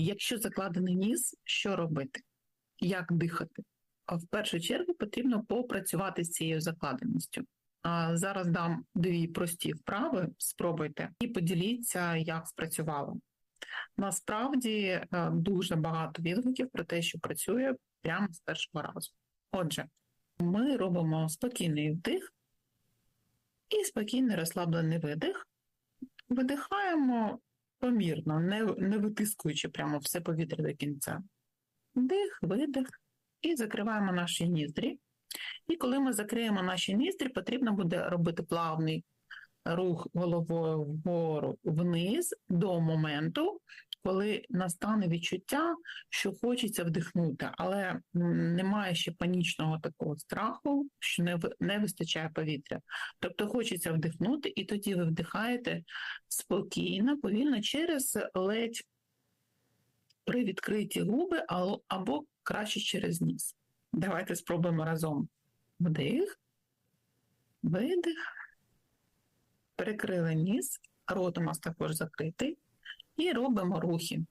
Якщо закладений ніс, що робити? Як дихати? В першу чергу потрібно попрацювати з цією закладеністю. Зараз дам дві прості вправи, спробуйте і поділіться, як спрацювало. Насправді е, дуже багато відгуків про те, що працює прямо з першого разу. Отже, ми робимо спокійний вдих і спокійний розслаблений видих. Видихаємо помірно, не, не витискуючи прямо все повітря до кінця. Вдих, видих, і закриваємо наші ніздрі. І коли ми закриємо наші ніздрі, потрібно буде робити плавний рух головою вгору вниз до моменту, коли настане відчуття, що хочеться вдихнути, але немає ще панічного такого страху, що не, не вистачає повітря. Тобто хочеться вдихнути, і тоді ви вдихаєте спокійно, повільно через ледь привідкриті губи ало- або краще через ніс. Давайте спробуємо разом. Вдих, видих, перекрили ніс, рот у нас також закритий, і робимо рухи.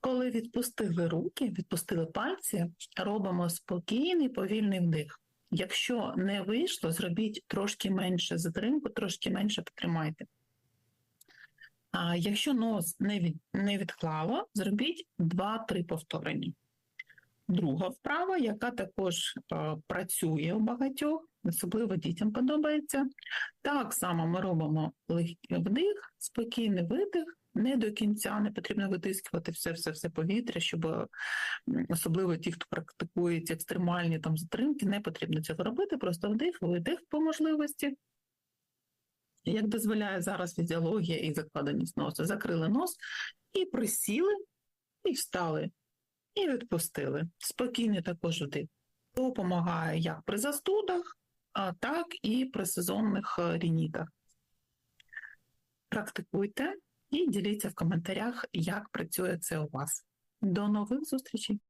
Коли відпустили руки, відпустили пальці, робимо спокійний повільний вдих. Якщо не вийшло, зробіть трошки менше затримку, трошки менше потримайте. А якщо нос не, від, не відклало, зробіть 2-3 повторення. Друга вправа, яка також е, працює у багатьох, особливо дітям подобається. Так само ми робимо легкий вдих, спокійний видих, не до кінця, не потрібно витискувати все, все, все повітря, щоб особливо ті, хто практикує ці екстремальні там затримки, не потрібно цього робити. Просто вдих, видих по можливості. Як дозволяє зараз фізіологія і закладеність носу, закрили нос і присіли, і встали, і відпустили. Спокійний також вдих. Допомагає як при застудах, так і при сезонних е, рінітах. Практикуйте і діліться в коментарях, як працює це у вас. До нових зустрічей!